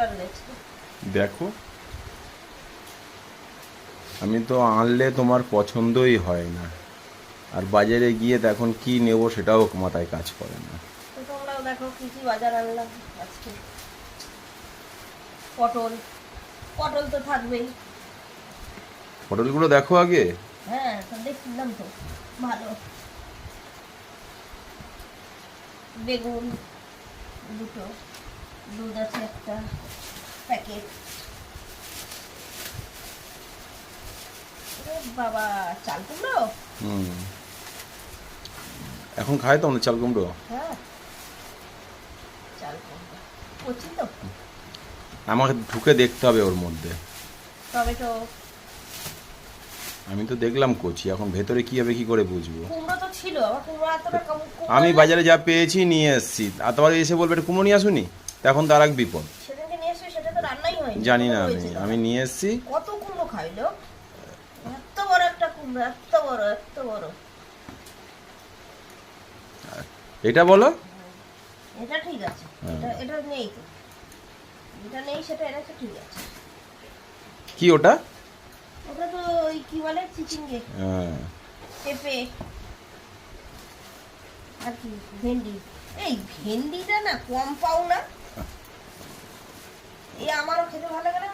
আনলে? দেখো। আমি তো আনলে তোমার পছন্দই হয় না। আর বাজারে গিয়ে এখন কি নেব সেটাও মাথায় কাজ করে না। তোমরাও দেখো কি কি বাজার আনলাম আজকে। পটল। পটল তো থাকবেই। পটলগুলো দেখো আগে। হ্যাঁ দেখছিলাম তো। ভালো। বেগুন দুটো দুধ আছে একটা প্যাকেট বাবা চাল কুমড়ো? হুম। এখন খায় তো চাল কুমড়ো? হ্যাঁ। চাল কুমড়ো। কচি তো। আমাকে ঢুকে দেখতে হবে ওর মধ্যে। টমেটো আমি তো দেখলাম কচি এখন ভেতরে কি হবে কি করে বুঝব? কুমড়ো তো ছিল আমার কুমড়ো এতটা কম- আমি বাজারে যা পেয়েছি নিয়ে এসেছি। আর তোমার এসে বলবে এটা কুমড়ো নিয়ে আসুনি? তখন তার এক বিপদ। সেদিনকে নিয়ে এসে সেটা তো রান্নাই হয়নি। জানি না আমি আমি নিয়ে এসেছি। কত কুমড়ো খাইলো? এত বড় একটা কুমড়ো এত বড় এত বড়। এটা বলো। এটা ঠিক আছে। হ্যাঁ। এটা এটা নেই তো। যেটা নেই সেটা এটা ঠিক আছে। কি ওটা? কি বলে? চিচিঙ্গে। হ্যাঁ। পেঁপে। আর কি? ভেন্ডি। এই ভেন্ডিটা না কম পাও না। এই আমারও খেতে ভালো লাগে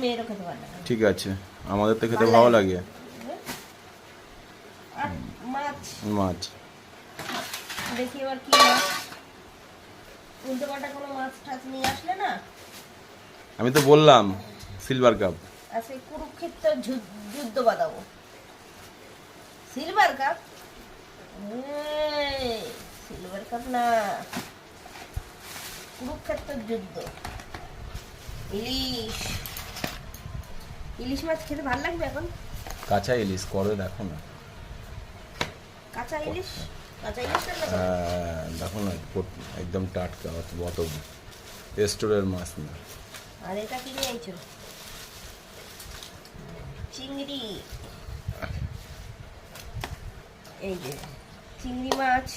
মেয়েরও খেতে ভালো লাগে ঠিক আছে। আমাদের তো খেতে ভালো লাগে। মাছ? মাছ। দেখি এবার কি মাছ উল্টো পাল্টা কোনো মাছ টাছ নিয়ে আসলে না? আমি তো বললাম সিলভার কাপ আর সেই যুদ্ধ- বাঁধাবো। সিলভার কাপ সিলভার কাপ না। কুরুক্ষেত্র যুদ্ধ। ইলিশ। ইলিশ মাছ খেতে ভালো লাগবে এখন? কাঁচা ইলিশ করে দেখো না। কাঁচা ইলিশ? কাঁচা ইলিশ হ্যাঁ, দেখো না একদম টাটকা অত স্টোরের মাছ না। আর এটা কি নিয়ে আইছো চিংড়ি। এই যে চিংড়ি মাছ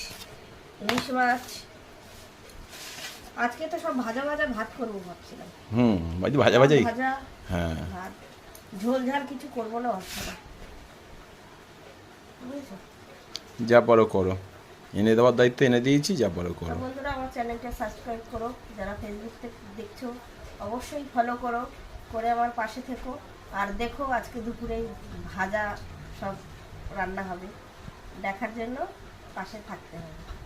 ইলিশ মাছ। আজকে তো সব ভাজা ভাজা ভাত করব ভাবছিলাম। হুম ভাজা ভাজাই। ভাজা হ্যাঁ। ভাত। ঝোল ঝাল কিছু করব না ভাবছি যা পারো করো। এনে দেওয়ার দায়িত্ব এনে দিয়েছি যা পারো করো। বন্ধুরা আমার চ্যানেলটা সাবস্ক্রাইব করো। যারা ফেসবুক থেকে দেখছ অবশ্যই ফলো করো। করে আমার পাশে থেকো। আর দেখো আজকে দুপুরে ভাজা সব রান্না হবে। দেখার জন্য পাশে থাকতে হবে।